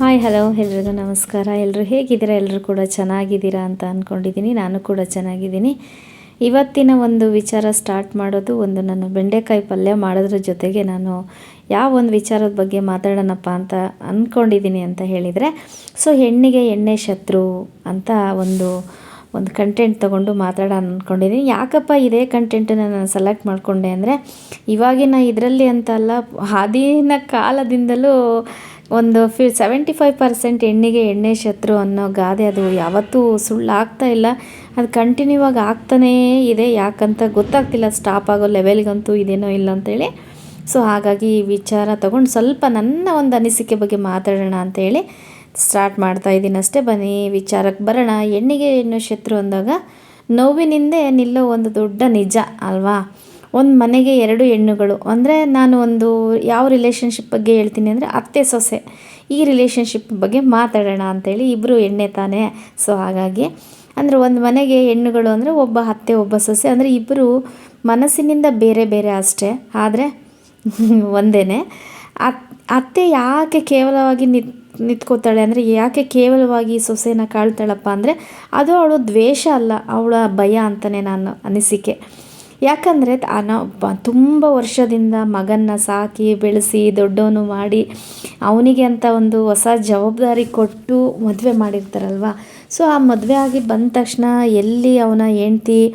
Hi hello ಎಲ್ರಿಗೂ ನಮಸ್ಕಾರ. ಎಲ್ಲರೂ ಹೇಗಿದ್ದೀರಾ? ಎಲ್ಲರೂ ಕೂಡ ಚೆನ್ನಾಗಿದ್ದೀರಾ ಅಂತ ಅಂದ್ಕೊಂಡಿದ್ದೀನಿ ನಾನು ಕೂಡ ಚೆನ್ನಾಗಿದ್ದೀನಿ. ಇವತ್ತಿನ ಒಂದು ವಿಚಾರ ಸ್ಟಾರ್ಟ್ ಮಾಡೋದು ಒಂದು ನನ್ನ ಬೆಂಡೆಕಾಯಿ ಪಲ್ಯ ಮಾಡೋದ್ರ ಜೊತೆಗೆ ನಾನು ಯಾವ ಒಂದು ವಿಚಾರದ ಬಗ್ಗೆ ಮಾತಾಡೋಣಪ್ಪ ಅಂತ ಅಂದ್ಕೊಂಡಿದ್ದೀನಿ ಅಂತ ಹೇಳಿದರೆ, ಸೊ ಹೆಣ್ಣಿಗೆ ಎಣ್ಣೆ ಶತ್ರು ಅಂತ ಒಂದು ಒಂದು ಕಂಟೆಂಟ್ ತೊಗೊಂಡು ಮಾತಾಡೋಣ ಅಂದ್ಕೊಂಡಿದ್ದೀನಿ ಯಾಕಪ್ಪ ಇದೇ ಕಂಟೆಂಟನ್ನು ನಾನು ಸೆಲೆಕ್ಟ್ ಮಾಡಿಕೊಂಡೆ ಅಂದರೆ, ಇವಾಗಿನ ಇದರಲ್ಲಿ ಅಂತ ಅಲ್ಲ, ಆದಿನ ಕಾಲದಿಂದಲೂ ಒಂದು ಫಿ ಸೆವೆಂಟಿ ಫೈವ್ ಪರ್ಸೆಂಟ್ ಹೆಣ್ಣಿಗೆ ಎಣ್ಣೆ ಶತ್ರು ಅನ್ನೋ ಗಾದೆ ಅದು ಯಾವತ್ತೂ ಸುಳ್ಳು ಆಗ್ತಾ ಇಲ್ಲ. ಅದು ಕಂಟಿನ್ಯೂ ಆಗಿ ಆಗ್ತಾನೇ ಇದೆ. ಯಾಕಂತ ಗೊತ್ತಾಗ್ತಿಲ್ಲ. ಸ್ಟಾಪ್ ಆಗೋ ಲೆವೆಲ್ಗಂತೂ ಇದೇನೋ ಇಲ್ಲ ಅಂತೇಳಿ. ಸೊ ಹಾಗಾಗಿ ಈ ವಿಚಾರ ತಗೊಂಡು ಸ್ವಲ್ಪ ನನ್ನ ಒಂದು ಅನಿಸಿಕೆ ಬಗ್ಗೆ ಮಾತಾಡೋಣ ಅಂತೇಳಿ ಸ್ಟಾರ್ಟ್ ಮಾಡ್ತಾ ಇದ್ದೀನಿ ಅಷ್ಟೇ. ಬನ್ನಿ, ವಿಚಾರಕ್ಕೆ ಬರೋಣ. ಹೆಣ್ಣಿಗೆ ಎಣ್ಣೆ ಶತ್ರು ಅಂದಾಗ ನೋವಿನಿಂದೆ ನಿಲ್ಲೋ ಒಂದು ದೊಡ್ಡ ನಿಜ, ಅಲ್ವಾ? ಒಂದು ಮನೆಗೆ ಎರಡು ಹೆಣ್ಣುಗಳು. ಅಂದರೆ ನಾನು ಒಂದು ಯಾವ ರಿಲೇಷನ್ಶಿಪ್ ಬಗ್ಗೆ ಹೇಳ್ತೀನಿ ಅಂದರೆ ಅತ್ತೆ ಸೊಸೆ. ಈ ರಿಲೇಷನ್ಶಿಪ್ ಬಗ್ಗೆ ಮಾತಾಡೋಣ ಅಂತೇಳಿ ಇಬ್ಬರು ಎಣ್ಣೆ ತಾನೇ. ಸೊ ಹಾಗಾಗಿ ಅಂದರೆ ಒಂದು ಮನೆಗೆ ಹೆಣ್ಣುಗಳು ಅಂದರೆ ಒಬ್ಬ ಅತ್ತೆ, ಒಬ್ಬ ಸೊಸೆ. ಅಂದರೆ ಇಬ್ಬರು ಮನಸ್ಸಿನಿಂದ ಬೇರೆ ಬೇರೆ ಅಷ್ಟೇ. ಆದರೆ ಒಂದೇ ಅತ್, ಅತ್ತೆ ಯಾಕೆ ಕೇವಲವಾಗಿ ನಿತ್, ನಿಂತ್ಕೋತಾಳೆ ಅಂದರೆ ಯಾಕೆ ಕೇವಲವಾಗಿ ಸೊಸೆನ ಕಾಳ್ತಾಳಪ್ಪ ಅಂದರೆ ಅದು ಅವಳು ದ್ವೇಷ ಅಲ್ಲ, ಅವಳ ಭಯ ಅಂತಲೇ ನಾನು ಅನಿಸಿಕೆ. ಯಾಕಂದರೆ ನಾವು ತುಂಬ ವರ್ಷದಿಂದ ಮಗನ್ನ ಸಾಕಿ, ಬೆಳೆಸಿ, ದೊಡ್ಡವನು ಮಾಡಿ ಅವನಿಗೆ ಅಂತ ಒಂದು ಹೊಸ ಜವಾಬ್ದಾರಿ ಕೊಟ್ಟು ಮದುವೆ ಮಾಡಿರ್ತಾರಲ್ವ? ಸೊ ಆ ಮದುವೆ ಆಗಿ ಬಂದ ತಕ್ಷಣ ಎಲ್ಲಿ ಅವನ ಹೆಂಡ್ತಿ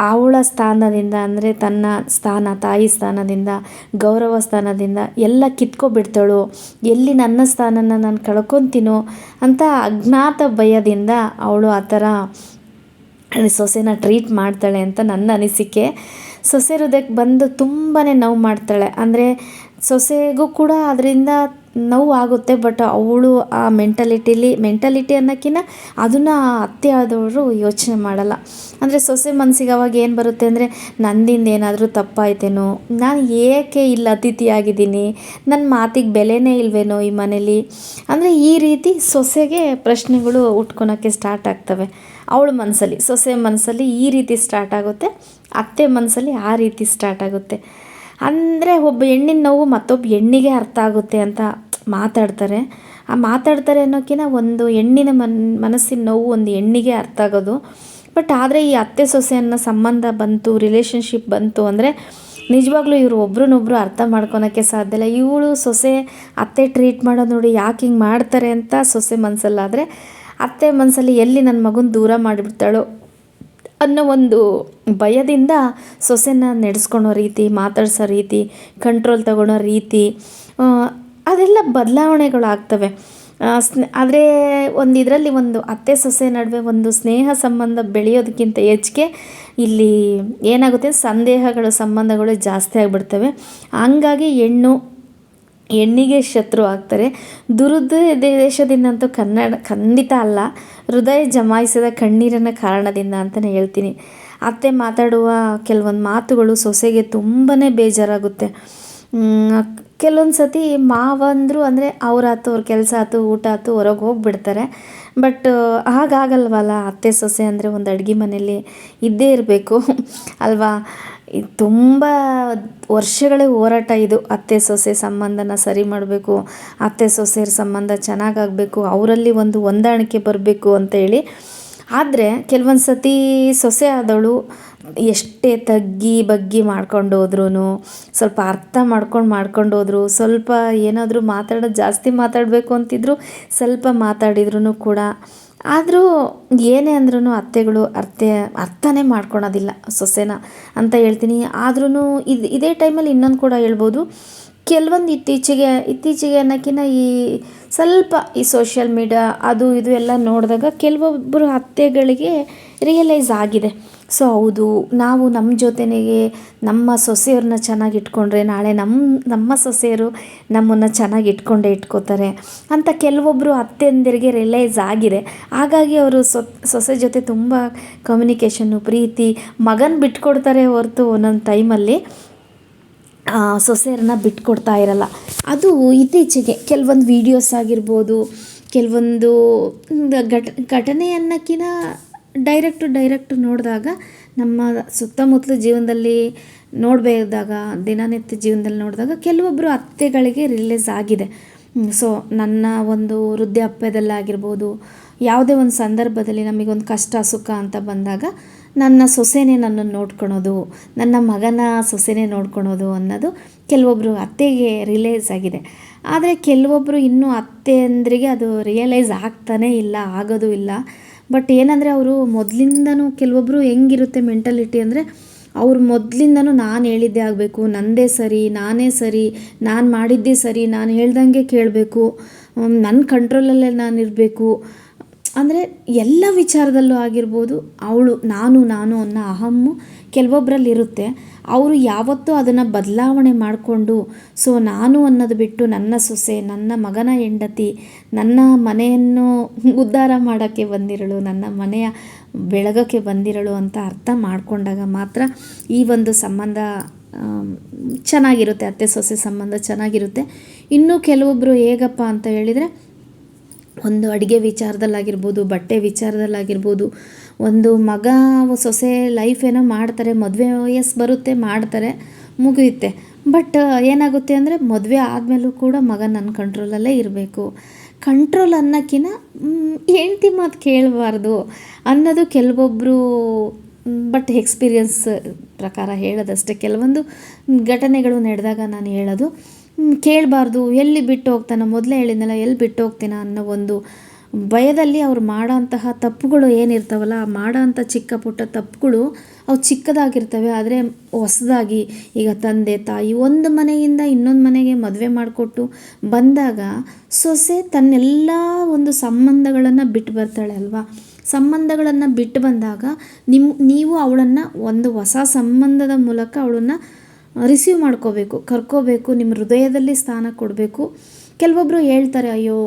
ಅವಳ ಸ್ಥಾನದಿಂದ ಅಂದರೆ ತನ್ನ ಸ್ಥಾನ, ತಾಯಿ ಸ್ಥಾನದಿಂದ, ಗೌರವ ಸ್ಥಾನದಿಂದ ಎಲ್ಲ ಕಿತ್ಕೊಬಿಡ್ತಾಳು? ಎಲ್ಲಿ ನನ್ನ ಸ್ಥಾನನ ನಾನು ಕಳ್ಕೊತೀನೋ? ಅಂತ ಅಜ್ಞಾತ ಭಯದಿಂದ ಅವಳು ಆ ಥರ ಸೊಸೆನ ಟ್ರೀಟ್ ಮಾಡ್ತಾಳೆ ಅಂತ ನನ್ನ ಅನಿಸಿಕೆ. ಸೊಸೆ ಹೃದಯಕ್ಕೆ ಬಂದು ತುಂಬಾ ನೋವು ಮಾಡ್ತಾಳೆ. ಅಂದರೆ ಸೊಸೆಗೂ ಕೂಡ ಅದರಿಂದ ನೋವು ಆಗುತ್ತೆ ಬಟ್ ಅವಳು ಆ ಮೆಂಟಾಲಿಟಿಲಿ ಮೆಂಟಾಲಿಟಿ ಅನ್ನೋಕ್ಕಿಂತ ಅದನ್ನು ಅತ್ತೆ ಆದವರು ಯೋಚನೆ ಮಾಡಲ್ಲ. ಅಂದರೆ ಸೊಸೆ ಮನಸ್ಸಿಗೆ ಅವಾಗ ಏನು ಬರುತ್ತೆ ಅಂದರೆ, ನಂದಿಂದ ಏನಾದರೂ ತಪ್ಪಾಯ್ತೇನೋ, ನಾನು ಏಕೆ ಇಲ್ಲಿ ಅತಿಥಿಯಾಗಿದ್ದೀನಿ ನನ್ನ ಮಾತಿಗೆ ಬೆಲೆನೇ ಇಲ್ವೇನೋ ಈ ಮನೇಲಿ? ಅಂದರೆ ಈ ರೀತಿ ಸೊಸೆಗೆ ಪ್ರಶ್ನೆಗಳು ಉಟ್ಕೊಳಕ್ಕೆ ಸ್ಟಾರ್ಟ್ ಆಗ್ತವೆ. ಅವಳ ಮನಸ್ಸಲ್ಲಿ ಸೊಸೆ ಮನಸ್ಸಲ್ಲಿ ಈ ರೀತಿ ಸ್ಟಾರ್ಟ್ ಆಗುತ್ತೆ, ಅತ್ತೆ ಮನಸ್ಸಲ್ಲಿ ಆ ರೀತಿ ಸ್ಟಾರ್ಟ್ ಆಗುತ್ತೆ. ಅಂದರೆ ಒಬ್ಬ ಹೆಣ್ಣಿನ ನೋವು ಮತ್ತೊಬ್ಬ ಹೆಣ್ಣಿಗೆ ಅರ್ಥ ಆಗುತ್ತೆ ಅಂತ ಮಾತಾಡ್ತಾರೆ. ಆ ಮಾತಾಡ್ತಾರೆ ಅನ್ನೋಕ್ಕಿಂತ ಒಂದು ಹೆಣ್ಣಿನ ಮನ್, ಮನಸ್ಸಿನ ನೋವು ಒಂದು ಹೆಣ್ಣಿಗೆ ಅರ್ಥ ಆಗೋದು. ಬಟ್ ಆದರೆ ಈ ಅತ್ತೆ ಸೊಸೆ ಅನ್ನೋ ಸಂಬಂಧ ಬಂತು ರಿಲೇಷನ್ಶಿಪ್ ಬಂತು ಅಂದರೆ ನಿಜವಾಗ್ಲೂ ಇವರು ಒಬ್ರನ್ನೊಬ್ರು ಅರ್ಥ ಮಾಡ್ಕೊಳೋಕ್ಕೆ ಸಾಧ್ಯ ಇಲ್ಲ. ಇವಳು ಸೊಸೆ ಅತ್ತೆ ಟ್ರೀಟ್ ಮಾಡೋದು ನೋಡಿ ಯಾಕೆ ಹಿಂಗೆ ಮಾಡ್ತಾರೆ ಅಂತ ಸೊಸೆ ಮನಸ್ಸಲ್ಲಾದರೆ ಅತ್ತೆ ಮನಸ್ಸಲ್ಲಿ ಎಲ್ಲಿ ನನ್ನ ಮಗನ ದೂರ ಮಾಡಿಬಿಡ್ತಾಳೋ ಅನ್ನೋ ಒಂದು ಭಯದಿಂದ ಸೊಸೆನ ನಡೆಸ್ಕೊಳೋ ರೀತಿ, ಮಾತಾಡ್ಸೋ ರೀತಿ ಕಂಟ್ರೋಲ್ ತಗೊಳ್ಳೋ ರೀತಿ ಅದೆಲ್ಲ ಬದಲಾವಣೆಗಳಾಗ್ತವೆ. ಸ್ನೇ, ಆದರೆ ಒಂದು ಇದರಲ್ಲಿ ಒಂದು ಅತ್ತೆ ಸೊಸೆ ನಡುವೆ ಒಂದು ಸ್ನೇಹ ಸಂಬಂಧ ಬೆಳೆಯೋದಕ್ಕಿಂತ ಹೆಚ್ಚಿಗೆ ಇಲ್ಲಿ ಏನಾಗುತ್ತೆ, ಸಂದೇಹಗಳು, ಸಂಬಂಧಗಳು ಜಾಸ್ತಿ ಆಗಿಬಿಡ್ತವೆ. ಹಂಗಾಗಿ ಹೆಣ್ಣು ಹೆಣ್ಣಿಗೆ ಶತ್ರು ಆಗ್ತಾರೆ. ದುರುದ್ದೇಶದಿಂದಂತೂ ಕನ್ನಡ, ಖಂಡಿತ ಅಲ್ಲ. ಹೃದಯ ಜಮಾಯಿಸದ ಕಣ್ಣೀರಿನ ಕಾರಣದಿಂದ ಅಂತಲೇ ಹೇಳ್ತೀನಿ. ಅತ್ತೆ ಮಾತಾಡುವ ಕೆಲವೊಂದು ಮಾತುಗಳು ಸೊಸೆಗೆ ತುಂಬಾ ಬೇಜಾರಾಗುತ್ತೆ. ಕೆಲವೊಂದು ಸತಿ ಮಾವಂದರು ಅಂದರೆ ಅವರಾತು ಅವ್ರ ಕೆಲಸ ಆಯ್ತು ಊಟ ಆಯ್ತು ಹೊರಗೆ ಹೋಗಿಬಿಡ್ತಾರೆ. ಬಟ್, ಹಾಗಾಗಲ್ವಲ್ಲ, ಅತ್ತೆ ಸೊಸೆ ಅಂದರೆ ಒಂದು ಅಡುಗೆ ಮನೆಯಲ್ಲಿ ಇದ್ದೇ ಇರಬೇಕು. ಅಲ್ವಾ? ತುಂಬ ವರ್ಷಗಳೇ ಹೋರಾಟ ಇದು. ಅತ್ತೆ ಸೊಸೆ ಸಂಬಂಧನ ಸರಿ ಮಾಡಬೇಕು, ಅತ್ತೆ ಸೊಸೆಯರ ಸಂಬಂಧ ಚೆನ್ನಾಗಾಗಬೇಕು, ಅವರಲ್ಲಿ ಒಂದು ಹೊಂದಾಣಿಕೆ ಬರಬೇಕು ಅಂತೇಳಿ ಆದರೆ ಕೆಲವೊಂದು ಸತಿ ಸೊಸೆ ಆದವಳು ಎಷ್ಟೇ ತಗ್ಗಿ ಬಗ್ಗಿ ಮಾಡ್ಕೊಂಡು ಹೋದ್ರೂ ಸ್ವಲ್ಪ ಅರ್ಥ ಮಾಡ್ಕೊಂಡು ಮಾಡ್ಕೊಂಡು ಹೋದ್ರು, ಸ್ವಲ್ಪ ಏನಾದರೂ ಮಾತಾಡೋದು ಜಾಸ್ತಿ ಮಾತಾಡಬೇಕು ಅಂತಿದ್ರು, ಸ್ವಲ್ಪ ಮಾತಾಡಿದ್ರೂ ಕೂಡ ಆದರೂ ಏನೇ ಅಂದ್ರೂ ಅತ್ತೆಗಳು ಅರ್ಥ ಅರ್ಥನೇ ಮಾಡ್ಕೊಳೋದಿಲ್ಲ ಸೊಸೆನ ಅಂತ ಹೇಳ್ತೀನಿ. ಆದ್ರೂ ಇದು ಇದೇ ಟೈಮಲ್ಲಿ ಇನ್ನೊಂದು ಕೂಡ ಹೇಳ್ಬೋದು. ಕೆಲವೊಂದು ಇತ್ತೀಚೆಗೆ ಇತ್ತೀಚೆಗೆ ಅನ್ನೋಕ್ಕಿಂತ ಈ ಸ್ವಲ್ಪ ಈ ಸೋಷಿಯಲ್ ಮೀಡಿಯಾ ಅದು ಇದು ಎಲ್ಲ ನೋಡಿದಾಗ ಕೆಲವೊಬ್ಬರು ಅತ್ತೆಗಳಿಗೆ ರಿಯಲೈಸ್ ಆಗಿದೆ. ಸೊ ಹೌದು. ನಾವು ನಮ್ಮ ಜೊತೆನೆಗೆ ನಮ್ಮ ಸೊಸೆಯವ್ರನ್ನ ಚೆನ್ನಾಗಿ ಇಟ್ಕೊಂಡ್ರೆ ನಾಳೆ ನಮ್ಮ ನಮ್ಮ ಸೊಸೆಯರು ನಮ್ಮನ್ನು ಚೆನ್ನಾಗಿ ಇಟ್ಕೊಂಡೇ ಇಟ್ಕೋತಾರೆ ಅಂತ ಕೆಲವೊಬ್ಬರು ಅತ್ತೆಂದಿರಿಗೆ ರಿಯಲೈಸ್ ಆಗಿದೆ. ಹಾಗಾಗಿ ಅವರು ಸೊಸೆ ಜೊತೆ ತುಂಬ ಕಮ್ಯುನಿಕೇಷನ್ನು ಪ್ರೀತಿ, ಮಗನ ಬಿಟ್ಕೊಡ್ತಾರೆ ಹೊರತು ಒಂದೊಂದು ಟೈಮಲ್ಲಿ ಸೊಸೆಯರನ್ನ ಬಿಟ್ಕೊಡ್ತಾ ಇರಲ್ಲ. ಅದು ಇತ್ತೀಚೆಗೆ ಕೆಲವೊಂದು ವೀಡಿಯೋಸ್ ಆಗಿರ್ಬೋದು, ಕೆಲವೊಂದು, ಘಟ ಘಟನೆ ಅನ್ನೋಕ್ಕಿಂತ ಡೈರೆಕ್ಟು ಡೈರೆಕ್ಟ್ ನೋಡಿದಾಗ ನಮ್ಮ ಸುತ್ತಮುತ್ತಲ ಜೀವನದಲ್ಲಿ ನೋಡಬೇಕಾದಾಗ, ದಿನನಿತ್ಯ ಜೀವನದಲ್ಲಿ ನೋಡಿದಾಗ ಕೆಲವೊಬ್ಬರು ಅತ್ತೆಗಳಿಗೆ ರಿಲೀಸ್ ಆಗಿದೆ. ಸೊ ನನ್ನ ಒಂದು ವೃದ್ಧಾಪ್ಯದಲ್ಲಾಗಿರ್ಬೋದು ಯಾವುದೇ ಒಂದು ಸಂದರ್ಭದಲ್ಲಿ ನಮಗೊಂದು ಕಷ್ಟ, ಸುಖ ಅಂತ ಬಂದಾಗ ನನ್ನ ಸೊಸೆನೇ ನನ್ನನ್ನು ನೋಡ್ಕೊಳೋದು, ನನ್ನ ಮಗನ ಸೊಸೆನೇ ನೋಡ್ಕೊಳೋದು ಅನ್ನೋದು ಕೆಲವೊಬ್ಬರು ಅತ್ತೆಗೆ ರಿಲೈಸ್ ಆಗಿದೆ. ಆದರೆ ಕೆಲವೊಬ್ಬರು ಇನ್ನೂ ಅತ್ತೆಯಂದ್ರಿಗೆ ಅದು ರಿಯಲೈಸ್ ಆಗ್ತಾನೇ ಇಲ್ಲ, ಆಗೋದು ಇಲ್ಲ. ಬಟ್ ಏನಂದರೆ ಅವರು ಮೊದಲಿಂದನೂ ಕೆಲವೊಬ್ಬರು ಹೆಂಗಿರುತ್ತೆ ಮೆಂಟಲಿಟಿ ಅಂದರೆ ಅವ್ರು ಮೊದಲಿಂದನೂ ನಾನು ಹೇಳಿದ್ದೇ ಆಗಬೇಕು ನನ್ನದೇ ಸರಿ, ನಾನೇ ಸರಿ, ನಾನು ಮಾಡಿದ್ದೇ ಸರಿ, ನಾನು ಹೇಳ್ದಂಗೆ ಕೇಳಬೇಕು ನನ್ನ ಕಂಟ್ರೋಲಲ್ಲೇ ನಾನು ಇರಬೇಕು. ಅಂದರೆ ಎಲ್ಲ ವಿಚಾರದಲ್ಲೂ ಆಗಿರ್ಬೋದು, ಅವಳು ನಾನು ನಾನು ಅನ್ನೋ ಅಹಮ್ಮು ಕೆಲವೊಬ್ಬರಲ್ಲಿ ಇರುತ್ತೆ ಅವರು ಯಾವತ್ತೂ ಅದನ್ನು ಬದಲಾವಣೆ ಮಾಡಿಕೊಂಡು, ಸೊ, ನಾನು ಅನ್ನೋದು ಬಿಟ್ಟು ನನ್ನ ಸೊಸೆ, ನನ್ನ ಮಗನ ಹೆಂಡತಿ, ನನ್ನ ಮನೆಯನ್ನು ಉದ್ಧಾರ ಮಾಡೋಕ್ಕೆ ಬಂದಿರಳು, ನನ್ನ ಮನೆಯ ಬೆಳಗೋಕ್ಕೆ ಬಂದಿರಳು ಅಂತ ಅರ್ಥ ಮಾಡಿಕೊಂಡಾಗ ಮಾತ್ರ ಈ ಒಂದು ಸಂಬಂಧ ಚೆನ್ನಾಗಿರುತ್ತೆ. ಅತ್ತೆ, ಸೊಸೆ ಸಂಬಂಧ ಚೆನ್ನಾಗಿರುತ್ತೆ. ಇನ್ನೂ ಕೆಲವೊಬ್ಬರು ಹೇಗಪ್ಪ ಅಂತ ಹೇಳಿದರೆ ಒಂದು ಅಡುಗೆ ವಿಚಾರದಲ್ಲಾಗಿರ್ಬೋದು, ಬಟ್ಟೆ ವಿಚಾರದಲ್ಲಾಗಿರ್ಬೋದು, ಒಂದು ಮಗ, ಸೊಸೆ ಲೈಫ್ ಏನೋ ಮಾಡ್ತಾರೆ, ಮದುವೆ ವಯಸ್ಸು ಬರುತ್ತೆ, ಮಾಡ್ತಾರೆ, ಮುಗಿಯುತ್ತೆ. ಬಟ್ ಏನಾಗುತ್ತೆ ಅಂದರೆ ಮದುವೆ ಆದಮೇಲೂ ಕೂಡ ಮಗ ನನ್ನ ಕಂಟ್ರೋಲಲ್ಲೇ ಇರಬೇಕು. ಕಂಟ್ರೋಲ್ ಅನ್ನೋಕ್ಕಿಂತ ಹೆಂಡ್ತಿ ಮಾತು ಕೇಳಬಾರ್ದು ಅನ್ನೋದು ಕೆಲವೊಬ್ಬರು ಬಟ್ ಎಕ್ಸ್ಪೀರಿಯನ್ಸ್ ಪ್ರಕಾರ ಹೇಳೋದಷ್ಟೇ. ಕೆಲವೊಂದು ಘಟನೆಗಳು ನಡೆದಾಗ ನಾನು ಹೇಳೋದು ಕೇಳಬಾರ್ದು. ಎಲ್ಲಿ ಬಿಟ್ಟು ಹೋಗ್ತಾನ, ಮೊದಲೇ ಹೇಳಿದ್ನಲ್ಲ, ಎಲ್ಲಿ ಬಿಟ್ಟು ಹೋಗ್ತೀನ ಅನ್ನೋ ಒಂದು ಭಯದಲ್ಲಿ ಅವ್ರು ಮಾಡೋಂತಹ ತಪ್ಪುಗಳು ಏನಿರ್ತಾವಲ್ಲ, ಆ ಮಾಡೋಂಥ ಚಿಕ್ಕ ಪುಟ್ಟ ತಪ್ಪುಗಳು ಅವು ಚಿಕ್ಕದಾಗಿರ್ತವೆ. ಆದರೆ ಹೊಸದಾಗಿ ಈಗ ತಂದೆ, ತಾಯಿ ಒಂದು ಮನೆಯಿಂದ ಇನ್ನೊಂದು ಮನೆಗೆ ಮದುವೆ ಮಾಡಿಕೊಟ್ಟು ಬಂದಾಗ ಸೊಸೆ ತನ್ನೆಲ್ಲ ಒಂದು ಸಂಬಂಧಗಳನ್ನು ಬಿಟ್ಟು ಬರ್ತಾಳೆ ಅಲ್ವಾ? ಸಂಬಂಧಗಳನ್ನು ಬಿಟ್ಟು ಬಂದಾಗ ನಿಮ್ಮ ನೀವು ಅವಳನ್ನು ಒಂದು ಹೊಸ ಸಂಬಂಧದ ಮೂಲಕ ಅವಳನ್ನು ರಿಸೀವ್ ಮಾಡ್ಕೋಬೇಕು, ಕರ್ಕೋಬೇಕು, ನಿಮ್ಮ ಹೃದಯದಲ್ಲಿ ಸ್ಥಾನ ಕೊಡಬೇಕು. ಕೆಲವೊಬ್ಬರು ಹೇಳ್ತಾರೆ, ಅಯ್ಯೋ,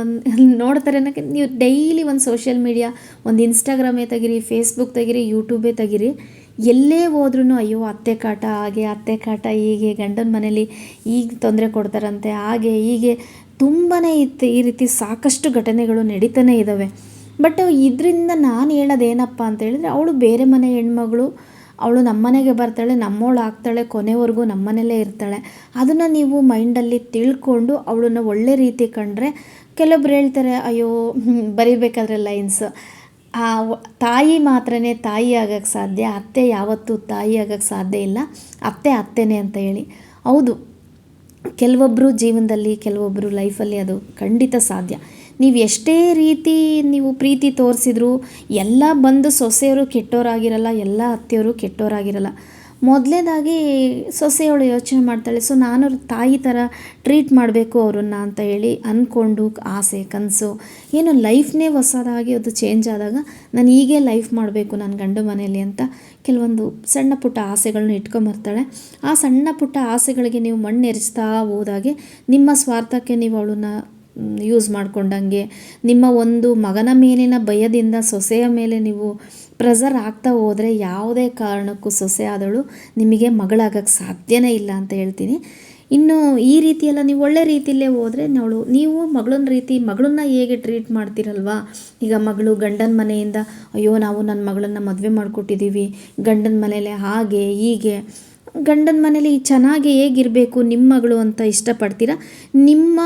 ಒಂದು ನೋಡ್ತಾರೆ ಅನ್ನೋಕ್ಕೆ ನೀವು ಡೈಲಿ ಒಂದು ಸೋಷಿಯಲ್ ಮೀಡಿಯಾ, ಒಂದು ಇನ್ಸ್ಟಾಗ್ರಾಮೇ ತೆಗಿರಿ, ಫೇಸ್ಬುಕ್ ತೆಗಿರಿ, ಯೂಟ್ಯೂಬೇ ತೆಗಿರಿ. ಎಲ್ಲೇ ಹೋದ್ರೂ ಅಯ್ಯೋ, ಅತ್ತೆ ಕಾಟ, ಹಾಗೆ, ಅತ್ತೆ ಕಾಟ, ಹೀಗೆ, ಗಂಡನ ಮನೇಲಿ ಈಗ ತೊಂದರೆ ಕೊಡ್ತಾರಂತೆ, ಹಾಗೆ, ಹೀಗೆ. ತುಂಬಾ ಇತ್ತು ಈ ರೀತಿ ಸಾಕಷ್ಟು ಘಟನೆಗಳು ನಡೀತಾನೆ ಇದ್ದಾವೆ ಬಟ್ ಇದರಿಂದ ನಾನು ಹೇಳೋದೇನಪ್ಪ ಅಂತ ಹೇಳಿದ್ರೆ, ಅವಳು ಬೇರೆ ಮನೆ ಹೆಣ್ಮಗಳು ಅವಳು ನಮ್ಮನೆಗೆ ಬರ್ತಾಳೆ ನಮ್ಮವಳು ಆಗ್ತಾಳೆ, ಕೊನೆವರೆಗೂ ನಮ್ಮನೇಲೇ ಇರ್ತಾಳೆ. ಅದನ್ನು ನೀವು ಮೈಂಡಲ್ಲಿ ತಿಳ್ಕೊಂಡು ಅವಳನ್ನು ಒಳ್ಳೆ ರೀತಿ ಕಂಡ್ರೆ ಕೆಲವೊಬ್ರು ಹೇಳ್ತಾರೆ, ಅಯ್ಯೋ, ಬರಿಬೇಕಾದ್ರೆ ಲೈನ್ಸ್. ಆ ತಾಯಿ ಮಾತ್ರನೇ ತಾಯಿ ಆಗೋಕ್ಕೆ ಸಾಧ್ಯ, ಅತ್ತೆ ಯಾವತ್ತೂ ತಾಯಿ ಆಗೋಕ್ಕೆ ಸಾಧ್ಯ ಇಲ್ಲ, ಅತ್ತೆ ಅತ್ತೆನೇ ಅಂತ ಹೇಳಿ. ಹೌದು ಕೆಲವೊಬ್ಬರು ಜೀವನದಲ್ಲಿ ಕೆಲವೊಬ್ಬರು ಲೈಫಲ್ಲಿ ಅದು ಖಂಡಿತ ಸಾಧ್ಯ. ನೀವು ಎಷ್ಟೇ ರೀತಿ ನೀವು ಪ್ರೀತಿ ತೋರಿಸಿದ್ರು ಎಲ್ಲ ಬಂದು ಸೊಸೆಯವರು ಕೆಟ್ಟೋರಾಗಿರಲ್ಲ, ಎಲ್ಲ ಅತ್ತೆಯವರು ಕೆಟ್ಟೋರಾಗಿರಲ್ಲ. ಮೊದಲೇದಾಗಿ ಸೊಸೆಯವಳು ಯೋಚನೆ ಮಾಡ್ತಾಳೆ, ಸೊ ನಾನು ತಾಯಿ ಥರ ಟ್ರೀಟ್ ಮಾಡಬೇಕು ಅವ್ರನ್ನ ಅಂತ ಹೇಳಿ ಅಂದ್ಕೊಂಡು ಆಸೆ, ಕನಸು, ಏನು ಲೈಫ್ನೇ ಹೊಸದಾಗಿ ಅದು ಚೇಂಜ್ ಆದಾಗ ನಾನು ಹೀಗೆ ಲೈಫ್ ಮಾಡಬೇಕು ನನ್ನ ಗಂಡು ಮನೆಯಲ್ಲಿ ಅಂತ ಕೆಲವೊಂದು ಸಣ್ಣ ಪುಟ್ಟ ಆಸೆಗಳನ್ನ ಇಟ್ಕೊಂಬರ್ತಾಳೆ ಆ ಸಣ್ಣ ಪುಟ್ಟ ಆಸೆಗಳಿಗೆ ನೀವು ಮಣ್ಣೆರಿಸ್ತಾ ಹೋದಾಗೆ ನಿಮ್ಮ ಸ್ವಾರ್ಥಕ್ಕೆ ನೀವು ಅವಳನ್ನ ಯೂಸ್ ಮಾಡ್ಕೊಂಡಂಗೆ ನಿಮ್ಮ ಒಂದು ಮಗನ ಮೇಲಿನ ಭಯದಿಂದ ಸೊಸೆಯ ಮೇಲೆ ನೀವು ಪ್ರೆಸರ್ ಆಗ್ತಾ ಹೋದರೆ ಯಾವುದೇ ಕಾರಣಕ್ಕೂ ಸೊಸೆ ಆದಳು ನಿಮಗೆ ಮಗಳಾಗಕ್ಕೆ ಸಾಧ್ಯನೇ ಇಲ್ಲ ಅಂತ ಹೇಳ್ತೀನಿ. ಇನ್ನು ಈ ರೀತಿಯೆಲ್ಲ ನೀವು ಒಳ್ಳೆ ರೀತಿಯಲ್ಲೇ ಹೋದರೆ ಅವಳು ನೀವು ಮಗಳನ್ನ ರೀತಿ ಮಗಳನ್ನ ಹೇಗೆ ಟ್ರೀಟ್ ಮಾಡ್ತೀರಲ್ವಾ? ಈಗ ಮಗಳು ಗಂಡನ ಮನೆಯಿಂದ, ಅಯ್ಯೋ, ನಾವು ನನ್ನ ಮಗಳನ್ನ ಮದುವೆ ಮಾಡಿಕೊಟ್ಟಿದ್ದೀವಿ ಗಂಡನ ಮನೇಲೆ ಹಾಗೆ ಹೀಗೆ ಗಂಡನ ಮನೇಲಿ ಚೆನ್ನಾಗಿ ಹೇಗಿರಬೇಕು ನಿಮ್ಮ ಮಗಳು ಅಂತ ಇಷ್ಟಪಡ್ತೀರಾ? ನಿಮ್ಮ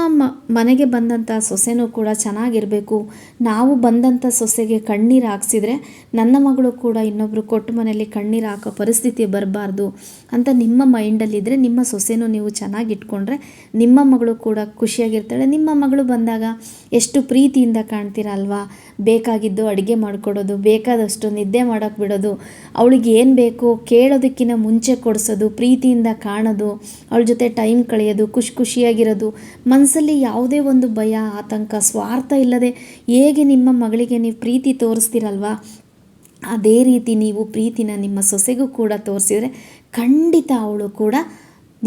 ಮನೆಗೆ ಬಂದಂಥ ಸೊಸೆನೂ ಕೂಡ ಚೆನ್ನಾಗಿರಬೇಕು. ನಾವು ಬಂದಂಥ ಸೊಸೆಗೆ ಕಣ್ಣೀರು ಹಾಕ್ಸಿದ್ರೆ ನನ್ನ ಮಗಳು ಕೂಡ ಇನ್ನೊಬ್ಬರು ಕೊಟ್ಟು ಮನೇಲಿ ಕಣ್ಣೀರು ಹಾಕೋ ಪರಿಸ್ಥಿತಿ ಬರಬಾರ್ದು ಅಂತ ನಿಮ್ಮ ಮೈಂಡಲ್ಲಿದ್ದರೆ ನಿಮ್ಮ ಸೊಸೆನೂ ನೀವು ಚೆನ್ನಾಗಿಟ್ಕೊಂಡ್ರೆ ನಿಮ್ಮ ಮಗಳು ಕೂಡ ಖುಷಿಯಾಗಿರ್ತಾಳೆ. ನಿಮ್ಮ ಮಗಳು ಬಂದಾಗ ಎಷ್ಟು ಪ್ರೀತಿಯಿಂದ ಕಾಣ್ತೀರ ಅಲ್ವಾ ಬೇಕಾಗಿದ್ದು ಅಡುಗೆ ಮಾಡಿಕೊಡೋದು, ಬೇಕಾದಷ್ಟು ನಿದ್ದೆ ಮಾಡೋಕ್ಕೆ ಬಿಡೋದು, ಅವಳಿಗೆ ಏನು ಬೇಕು ಕೇಳೋದಕ್ಕಿಂತ ಮುಂಚೆ ಕೊಡಿಸೋದು. ಪ್ರೀತಿಯಿಂದ ಕಾಣೋದು, ಅವಳ ಜೊತೆ ಟೈಮ್ ಕಳೆಯೋದು, ಖುಷಿ ಖುಷಿಯಾಗಿರೋದು ಮನಸ್ಸಲ್ಲಿ ಯಾವುದೇ ಒಂದು ಭಯ, ಆತಂಕ, ಸ್ವಾರ್ಥ ಇಲ್ಲದೆ ಹೇಗೆ ನಿಮ್ಮ ಮಗಳಿಗೆ ನೀವು ಪ್ರೀತಿ ತೋರಿಸ್ತೀರಲ್ವಾ? ಅದೇ ರೀತಿ ನೀವು ಪ್ರೀತಿನ ನಿಮ್ಮ ಸೊಸೆಗೂ ಕೂಡ ತೋರಿಸಿದರೆ ಖಂಡಿತ ಅವಳು ಕೂಡ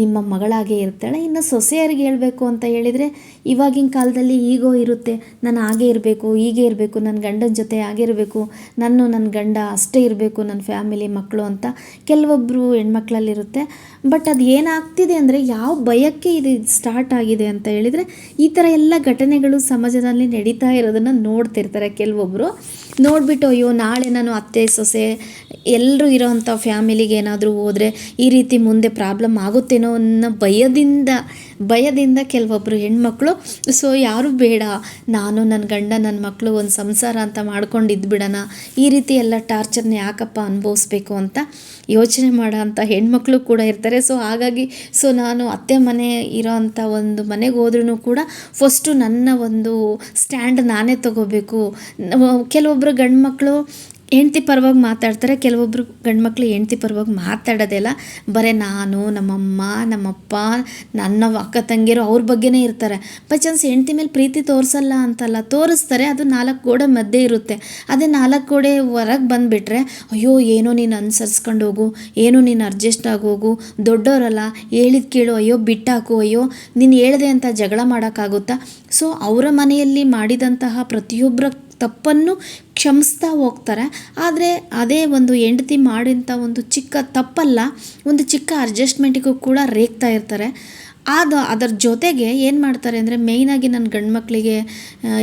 ನಿಮ್ಮ ಮಗಳಾಗೇ ಇರ್ತಾಳೆ, ಇನ್ನು ಸೊಸೆಯರಿಗೆ ಹೇಳಬೇಕು ಅಂತ ಹೇಳಿದರೆ, ಇವಾಗಿನ ಕಾಲದಲ್ಲಿ ಈಗೋ ಇರುತ್ತೆ, ನಾನು ಹಾಗೆ ಇರಬೇಕು, ಹೀಗೆ ಇರಬೇಕು ನನ್ನ ಗಂಡನ ಜೊತೆ ಹಾಗೆ ಇರಬೇಕು, ನಾನು ನನ್ನ ಗಂಡ ಅಷ್ಟೇ ಇರಬೇಕು ನನ್ನ ಫ್ಯಾಮಿಲಿ ಮಕ್ಕಳು ಅಂತ ಕೆಲವೊಬ್ಬರು ಹೆಣ್ಮಕ್ಳಲ್ಲಿರುತ್ತೆ. ಬಟ್ ಅದು ಏನಾಗ್ತಿದೆ ಅಂದರೆ, ಯಾವ ಭಯಕ್ಕೆ ಇದು ಸ್ಟಾರ್ಟ್ ಆಗಿದೆ ಅಂತ ಹೇಳಿದರೆ, ಈ ಥರ ಎಲ್ಲ ಘಟನೆಗಳು ಸಮಾಜದಲ್ಲಿ ನಡೀತಾ ಇರೋದನ್ನು ನೋಡ್ತಿರ್ತಾರೆ ಕೆಲವೊಬ್ಬರು ನೋಡಿಬಿಟ್ಟು, ಅಯ್ಯೋ, ನಾಳೆ ನಾನು ಅತ್ತೆ, ಸೊಸೆ ಎಲ್ಲರೂ ಇರೋವಂಥ ಫ್ಯಾಮಿಲಿಗೆ ಏನಾದರೂ ಹೋದರೆ ಈ ರೀತಿ ಮುಂದೆ ಪ್ರಾಬ್ಲಮ್ ಆಗುತ್ತೇನೋ ಏನೋ ಅನ್ನೋ ಭಯದಿಂದ ಭಯದಿಂದ ಕೆಲವೊಬ್ಬರು ಹೆಣ್ಮಕ್ಳು, ಸೊ ಯಾರು ಬೇಡ, ನಾನು ನನ್ನ ಗಂಡ ನನ್ನ ಮಕ್ಕಳು ಒಂದು ಸಂಸಾರ ಅಂತ ಮಾಡ್ಕೊಂಡು ಇದ್ಬಿಡೋಣ ಈ ರೀತಿ ಎಲ್ಲ ಟಾರ್ಚರ್ನ ಯಾಕಪ್ಪ ಅನುಭವಿಸ್ಬೇಕು ಅಂತ ಯೋಚನೆ ಮಾಡೋ ಅಂಥ ಹೆಣ್ಮಕ್ಳು ಕೂಡ ಇರ್ತಾರೆ. ಸೊ ಹಾಗಾಗಿ, ಸೊ ನಾನು ಅತ್ತೆ ಮನೆ ಇರೋ ಅಂಥ ಒಂದು ಮನೆಗೆ ಹೋದ್ರೂ ಕೂಡ ಫಸ್ಟು ನನ್ನ ಒಂದು ಸ್ಟ್ಯಾಂಡ್ ನಾನೇ ತಗೋಬೇಕು. ಕೆಲವೊಬ್ಬರು ಗಂಡು ಮಕ್ಕಳು ಹೆಂಡ್ತಿ ಪರವಾಗಿ ಮಾತಾಡ್ತಾರೆ ಕೆಲವೊಬ್ಬರು ಗಂಡ್ಮಕ್ಳು ಹೆಂಡ್ತಿ ಪರವಾಗಿ ಮಾತಾಡೋದಿಲ್ಲ. ಬರೀ ನಾನು, ನಮ್ಮಮ್ಮ, ನಮ್ಮಪ್ಪ, ನನ್ನ ಅಕ್ಕ ತಂಗಿಯರು ಅವ್ರ ಬಗ್ಗೆನೇ ಇರ್ತಾರೆ. ಬೈ ಚಾನ್ಸ್ ಹೆಂಡ್ತಿ ಮೇಲೆ ಪ್ರೀತಿ ತೋರಿಸಲ್ಲ ಅಂತಲ್ಲ, ತೋರಿಸ್ತಾರೆ, ಅದು ನಾಲ್ಕು ಗೋಡೆ ಮಧ್ಯೆ ಇರುತ್ತೆ. ಅದೇ ನಾಲ್ಕು ಗೋಡೆ ಹೊರಗೆ ಬಂದುಬಿಟ್ರೆ, ಅಯ್ಯೋ, ಏನೋ ನೀನು ಅನುಸರಿಸ್ಕೊಂಡು ಹೋಗು, ಏನೋ ನೀನು ಅಡ್ಜಸ್ಟ್ ಆಗೋಗು ದೊಡ್ಡವರಲ್ಲ, ಹೇಳಿದ ಕೇಳು, ಅಯ್ಯೋ, ಬಿಟ್ಟಾಕು, ಅಯ್ಯೋ, ನೀನು ಹೇಳಿದೆ ಅಂತ ಜಗಳ ಮಾಡೋಕ್ಕಾಗುತ್ತಾ? ಸೊ ಅವರ ಮನೆಯಲ್ಲಿ ಮಾಡಿದಂತಹ ಪ್ರತಿಯೊಬ್ಬರ ತಪ್ಪನ್ನು ಕ್ಷಮಿಸ್ತಾ ಹೋಗ್ತಾರೆ. ಆದರೆ ಅದೇ ಒಂದು ಹೆಂಡತಿ ಮಾಡಿದಂಥ ಒಂದು ಚಿಕ್ಕ ತಪ್ಪಲ್ಲ, ಒಂದು ಚಿಕ್ಕ ಅಡ್ಜಸ್ಟ್ಮೆಂಟಿಗೂ ಕೂಡ ರೇಗ್ತಾ ಇರ್ತಾರೆ. ಅದು ಅದರ ಜೊತೆಗೆ ಏನು ಮಾಡ್ತಾರೆ ಅಂದರೆ ಮೇಯ್ನಾಗಿ ನನ್ನ ಗಂಡು ಮಕ್ಕಳಿಗೆ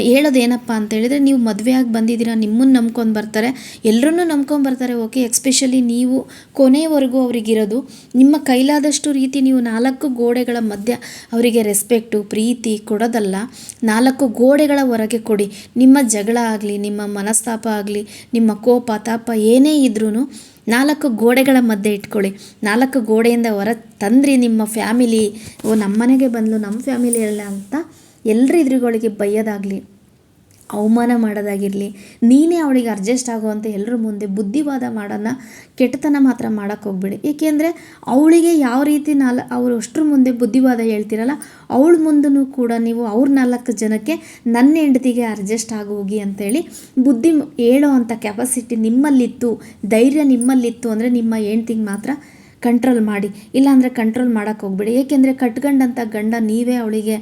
ಹೇಳೋದು ಏನಪ್ಪ ಅಂತ ಹೇಳಿದರೆ ನೀವು ಮದುವೆಯಾಗಿ ಬಂದಿದ್ದೀರಾ ನಿಮ್ಮನ್ನು ನಂಬ್ಕೊಂಡು ಬರ್ತಾರೆ. ಎಲ್ಲರೂ ನಂಬ್ಕೊಂಡು ಬರ್ತಾರೆ ಓಕೆ ಎಕ್ಸ್ಪೆಷಲಿ ನೀವು ಕೊನೆಯವರೆಗೂ ಅವರಿಗಿರೋದು. ನಿಮ್ಮ ಕೈಲಾದಷ್ಟು ರೀತಿ ನೀವು ನಾಲ್ಕು ಗೋಡೆಗಳ ಮಧ್ಯ ಅವರಿಗೆ ರೆಸ್ಪೆಕ್ಟು ಪ್ರೀತಿ ಕೊಡೋದಲ್ಲ, ನಾಲ್ಕು ಗೋಡೆಗಳ ಹೊರಗೆ ಕೊಡಿ. ನಿಮ್ಮ ಜಗಳ ಆಗಲಿ, ನಿಮ್ಮ ಮನಸ್ತಾಪ ಆಗಲಿ, ನಿಮ್ಮ ಕೋಪ ತಾಪ ಏನೇ ಇದ್ರೂ ನಾಲ್ಕು ಗೋಡೆಗಳ ಮಧ್ಯೆ ಇಟ್ಕೊಳ್ಳಿ. ನಾಲ್ಕು ಗೋಡೆಯಿಂದ ಹೊರ ತಂದ್ರಿ ನಿಮ್ಮ ಫ್ಯಾಮಿಲಿ. ಓ ನಮ್ಮ ಮನೆಗೆ ಬಂದಳು ನಮ್ಮ ಫ್ಯಾಮಿಲಿ ಅಲ್ಲ ಅಂತ ಎಲ್ಲರ ಎದುರುಗಳಿಗೆ ಬೈಯೋದಾಗಲಿ. ಅವಮಾನ ಮಾಡೋದಾಗಿರಲಿ, ನೀನೇ ಅವಳಿಗೆ ಅಡ್ಜಸ್ಟ್ ಆಗುವಂತೆ ಎಲ್ಲರ ಮುಂದೆ ಬುದ್ಧಿವಾದ ಮಾಡೋಣ ಕೆಟ್ಟತನ ಮಾತ್ರ ಮಾಡೋಕ್ಕೆ ಹೋಗ್ಬೇಡಿ. ಏಕೆಂದರೆ ಅವಳಿಗೆ ಯಾವ ರೀತಿ ನಾಲ್, ಅವರು ಅಷ್ಟ್ರ ಮುಂದೆ ಬುದ್ಧಿವಾದ ಹೇಳ್ತೀರಲ್ಲ, ಅವಳ ಮುಂದೂ ಕೂಡ ನೀವು ಅವ್ರ ನಾಲ್ಕು ಜನಕ್ಕೆ ನನ್ನ ಹೆಂಡತಿಗೆ ಅಡ್ಜಸ್ಟ್ ಆಗೋಗಿ ಅಂತೇಳಿ ಬುದ್ಧಿ ಹೇಳೋ ಅಂಥ ಕೆಪಾಸಿಟಿ ನಿಮ್ಮಲ್ಲಿತ್ತು, ಧೈರ್ಯ ನಿಮ್ಮಲ್ಲಿತ್ತು ಅಂದರೆ ನಿಮ್ಮ ಹೆಂಡ್ತಿಗೆ ಮಾತ್ರ ಕಂಟ್ರೋಲ್ ಮಾಡಿ. ಇಲ್ಲಾಂದರೆ ಕಂಟ್ರೋಲ್ ಮಾಡೋಕ್ಕೆ ಹೋಗ್ಬೇಡಿ. ಏಕೆಂದರೆ ಕಟ್ಗಂಡಂಥ ಗಂಡ ನೀವೇ ಅವಳಿಗೆ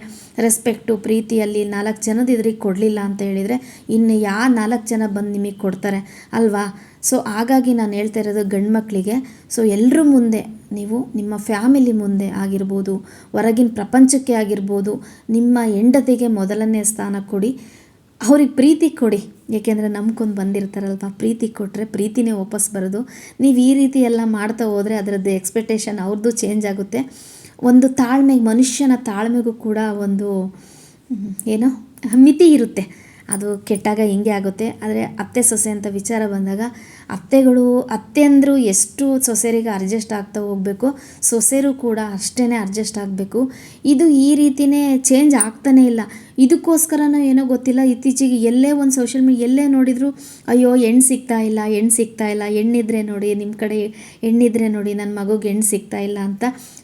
ರೆಸ್ಪೆಕ್ಟು ಪ್ರೀತಿಯಲ್ಲಿ ನಾಲ್ಕು ಜನದ ಇದ್ರಿಗೆ ಕೊಡಲಿಲ್ಲ ಅಂತ ಹೇಳಿದರೆ ಇನ್ನು ಯಾ ನಾಲ್ಕು ಜನ ಬಂದು ನಿಮಗೆ ಕೊಡ್ತಾರೆ? ಅಲ್ವಾ? ಸೊ ಹಾಗಾಗಿ ನಾನು ಹೇಳ್ತಾ ಇರೋದು ಗಂಡು ಮಕ್ಕಳಿಗೆ ಸೊ ಎಲ್ಲರ ಮುಂದೆ, ನೀವು ನಿಮ್ಮ ಫ್ಯಾಮಿಲಿ ಮುಂದೆ ಆಗಿರ್ಬೋದು, ಹೊರಗಿನ ಪ್ರಪಂಚಕ್ಕೆ ಆಗಿರ್ಬೋದು, ನಿಮ್ಮ ಹೆಂಡತಿಗೆ ಮೊದಲನೇ ಸ್ಥಾನ ಕೊಡಿ. ಅವ್ರಿಗೆ ಪ್ರೀತಿ ಕೊಡಿ. ಏಕೆಂದರೆ ನಂಬ್ಕೊಂಡು ಬಂದಿರ್ತಾರಲ್ವ? ಪ್ರೀತಿ ಕೊಟ್ಟರೆ ಪ್ರೀತಿನೇ ವಾಪಸ್ ಬರೋದು. ನೀವು ಈ ರೀತಿ ಎಲ್ಲ ಮಾಡ್ತಾ ಹೋದರೆ ಅದರದ್ದು ಎಕ್ಸ್ಪೆಕ್ಟೇಷನ್ ಅವ್ರದ್ದು ಚೇಂಜ್ ಆಗುತ್ತೆ. ಒಂದು ತಾಳ್ಮೆ, ಮನುಷ್ಯನ ತಾಳ್ಮೆಗೂ ಕೂಡ ಒಂದು ಏನೋ, ಮಿತಿ ಇರುತ್ತೆ. ಅದು ಕೆಟ್ಟಾಗ ಹಿಂಗೆ ಆಗುತ್ತೆ. ಆದರೆ ಅತ್ತೆ ಸೊಸೆ ಅಂತ ವಿಚಾರ ಬಂದಾಗ ಅತ್ತೆಗಳು, ಅತ್ತೆ ಅಂದರೂ ಎಷ್ಟು ಸೊಸೆರಿಗೆ ಅಡ್ಜಸ್ಟ್ ಆಗ್ತಾ ಹೋಗಬೇಕು, ಸೊಸೆರು ಕೂಡ ಅಷ್ಟೇ ಅಡ್ಜಸ್ಟ್ ಆಗಬೇಕು. ಇದು ಈ ರೀತಿಯೇ ಚೇಂಜ್ ಆಗ್ತಾನೇ ಇಲ್ಲ. ಇದಕ್ಕೋಸ್ಕರನೋ ಏನೋ ಗೊತ್ತಿಲ್ಲ. ಇತ್ತೀಚೆಗೆ ಎಲ್ಲೇ ಒಂದು ಸೋಷಿಯಲ್ ಮೀಡಿಯಾ ಎಲ್ಲೇ ನೋಡಿದರೂ, ಅಯ್ಯೋ, ಹೆಣ್ಣು ಸಿಗ್ತಾ ಇಲ್ಲ, ಹೆಣ್ಣು ಸಿಗ್ತಾ ಇಲ್ಲ, ಹೆಣ್ಣಿದ್ರೆ ನೋಡಿ ನಿಮ್ಮ ಕಡೆ ಹೆಣ್ಣಿದ್ರೆ ನೋಡಿ ನನ್ನ ಮಗುಗೆ ಹೆಣ್ಣು ಸಿಗ್ತಾ ಇಲ್ಲ ಅಂತ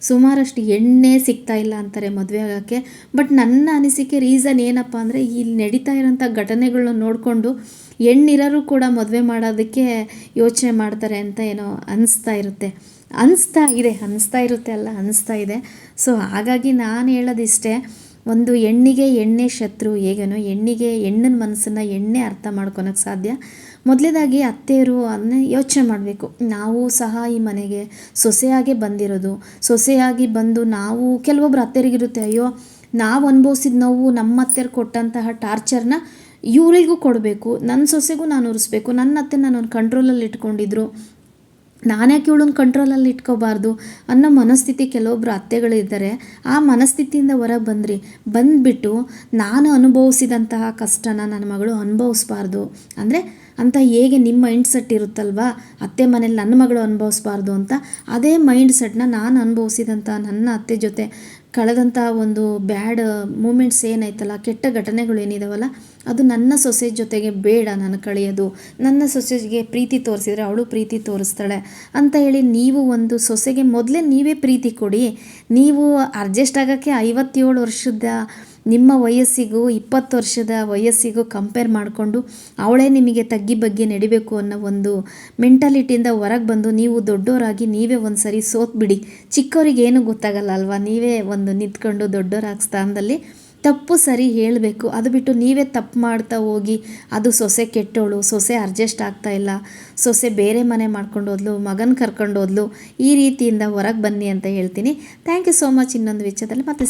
ಸುಮಾರಷ್ಟು ಹೆಣ್ಣೇ ಸಿಗ್ತಾ ಇಲ್ಲ ಅಂತಾರೆ ಮದುವೆ ಆಗೋಕ್ಕೆ. ಬಟ್ ನನ್ನ ಅನಿಸಿಕೆ ರೀಸನ್ ಏನಪ್ಪ ಅಂದರೆ, ಇಲ್ಲಿ ನಡೀತಾ ಇರೋಂಥ ಘಟನೆಗಳನ್ನ ನೋಡಿಕೊಂಡು ಹೆಣ್ಣಿರೋರು ಕೂಡ ಮದುವೆ ಮಾಡೋದಕ್ಕೆ ಯೋಚನೆ ಮಾಡ್ತಾರೆ ಅಂತ ಏನೋ ಅನಿಸ್ತಾ ಇರುತ್ತೆ. ಅನಿಸ್ತಾ ಇದೆ, ಅನಿಸ್ತಾ ಇರುತ್ತೆ ಅಲ್ಲ, ಅನಿಸ್ತಾ ಇದೆ. ಸೊ ಹಾಗಾಗಿ ನಾನು ಹೇಳೋದಿಷ್ಟೇ ಒಂದು ಹೆಣ್ಣಿಗೆ ಎಣ್ಣೆ ಶತ್ರು ಹೇಗೇನೋ ಹೆಣ್ಣಿಗೆ ಹೆಣ್ಣಿನ ಮನಸ್ಸನ್ನು ಎಣ್ಣೆ ಅರ್ಥ ಮಾಡ್ಕೊಳಕ್ಕೆ ಸಾಧ್ಯ. ಮೊದಲೇದಾಗಿ ಅತ್ತೆಯರು ಅದನ್ನೇ ಯೋಚನೆ ಮಾಡಬೇಕು. ನಾವು ಸಹ ಈ ಮನೆಗೆ ಸೊಸೆಯಾಗಿ ಬಂದಿರೋದು. ಸೊಸೆಯಾಗಿ ಬಂದು ನಾವು ಕೆಲವೊಬ್ರು ಅತ್ತೆಯರಿಗಿರುತ್ತೆ, ಅಯ್ಯೋ, ನಾವು ಅನುಭವಿಸಿದ ನೋವು ನಮ್ಮ ಅತ್ತೆಯರು ಕೊಟ್ಟಂತಹ ಟಾರ್ಚರ್ನ ಇವರಿಗೂ ಕೊಡಬೇಕು. ನನ್ನ ಸೊಸೆಗೂ ನಾನು ಉರಿಸ್ಬೇಕು. ನನ್ನ ಅತ್ತೆ ನಾನು ಒಂದು ಕಂಟ್ರೋಲಲ್ಲಿ ಇಟ್ಕೊಂಡಿದ್ರು ನಾನ್ಯಾಕೆ ಇವಳನ್ನ ಕಂಟ್ರೋಲಲ್ಲಿ ಇಟ್ಕೋಬಾರ್ದು ಅನ್ನೋ ಮನಸ್ಥಿತಿ ಕೆಲವೊಬ್ಬರು ಅತ್ತೆಗಳಿದ್ದಾರೆ. ಆ ಮನಸ್ಥಿತಿಯಿಂದ ಹೊರಗೆ ಬಂದ್ರಿ. ಬಂದುಬಿಟ್ಟು ನಾನು ಅನುಭವಿಸಿದಂತಹ ಕಷ್ಟನ ನನ್ನ ಮಗಳು ಅನುಭವಿಸ್ಬಾರ್ದು. ಅಂದರೆ ಅಂತ ಹೇಗೆ ನಿಮ್ಮ ಮೈಂಡ್ ಸೆಟ್ ಇರುತ್ತಲ್ವಾ? ಅತ್ತೆ ಮನೇಲಿ ನನ್ನ ಮಗಳು ಅನುಭವಿಸ್ಬಾರ್ದು ಅಂತ. ಅದೇ ಮೈಂಡ್ ಸೆಟ್ನ ನಾನು ಅನುಭವಿಸಿದಂಥ ನನ್ನ ಅತ್ತೆ ಜೊತೆ ಕಳೆದಂಥ ಒಂದು ಬ್ಯಾಡ್ ಮೂಮೆಂಟ್ಸ್ ಏನೈತಲ್ಲ ಕೆಟ್ಟ ಘಟನೆಗಳು ಏನಿದಾವಲ್ಲ, ಅದು ನನ್ನ ಸೊಸೆ ಜೊತೆಗೆ ಬೇಡ ನಾನು ಕಳೆಯೋದು. ನನ್ನ ಸೊಸೆಗೆ ಪ್ರೀತಿ ತೋರಿಸಿದರೆ ಅವಳು ಪ್ರೀತಿ ತೋರಿಸ್ತಾಳೆ. ಅಂತ ಹೇಳಿ ನೀವು ಒಂದು ಸೊಸೆಗೆ ಮೊದಲೇ ನೀವೇ ಪ್ರೀತಿ ಕೊಡಿ. ನೀವು ಅಡ್ಜಸ್ಟ್ ಆಗೋಕ್ಕೆ ಐವತ್ತೇಳು ವರ್ಷದ ನಿಮ್ಮ ವಯಸ್ಸಿಗೂ ಇಪ್ಪತ್ತು ವರ್ಷದ ವಯಸ್ಸಿಗೂ ಕಂಪೇರ್ ಮಾಡಿಕೊಂಡು ಅವಳೇ ನಿಮಗೆ ತಗ್ಗಿ ಬಗ್ಗೆ ನಡಿಬೇಕು ಅನ್ನೋ ಒಂದು ಮೆಂಟಾಲಿಟಿಯಿಂದ ಹೊರಗೆ ಬಂದು ನೀವು ದೊಡ್ಡವರಾಗಿ ನೀವೇ ಒಂದು ಸರಿ ಸೋತ್ಬಿಡಿ. ಚಿಕ್ಕವರಿಗೆ ಏನು ಗೊತ್ತಾಗಲ್ಲ ಅಲ್ವಾ? ನೀವೇ ಒಂದು ನಿಂತ್ಕೊಂಡು ದೊಡ್ಡವರಾಗ ಸ್ಥಾನದಲ್ಲಿ ತಪ್ಪು ಸರಿ ಹೇಳಬೇಕು. ಅದು ಬಿಟ್ಟು ನೀವೇ ತಪ್ಪು ಮಾಡ್ತಾ ಹೋಗಿ ಅದು ಸೊಸೆ ಕೆಟ್ಟೋಳು, ಸೊಸೆ ಅಡ್ಜಸ್ಟ್ ಆಗ್ತಾ ಇಲ್ಲ, ಸೊಸೆ ಬೇರೆ ಮನೆ ಮಾಡ್ಕೊಂಡು ಹೋದ್ಲು, ಮಗನ ಕರ್ಕೊಂಡು ಹೋದ್ಲು, ಈ ರೀತಿಯಿಂದ ಹೊರಗೆ ಬನ್ನಿ ಅಂತ ಹೇಳ್ತೀನಿ. ಥ್ಯಾಂಕ್ ಯು ಸೋ ಮಚ್ ಇನ್ನೊಂದು ವಿಚಾರದಲ್ಲಿ ಮತ್ತೆ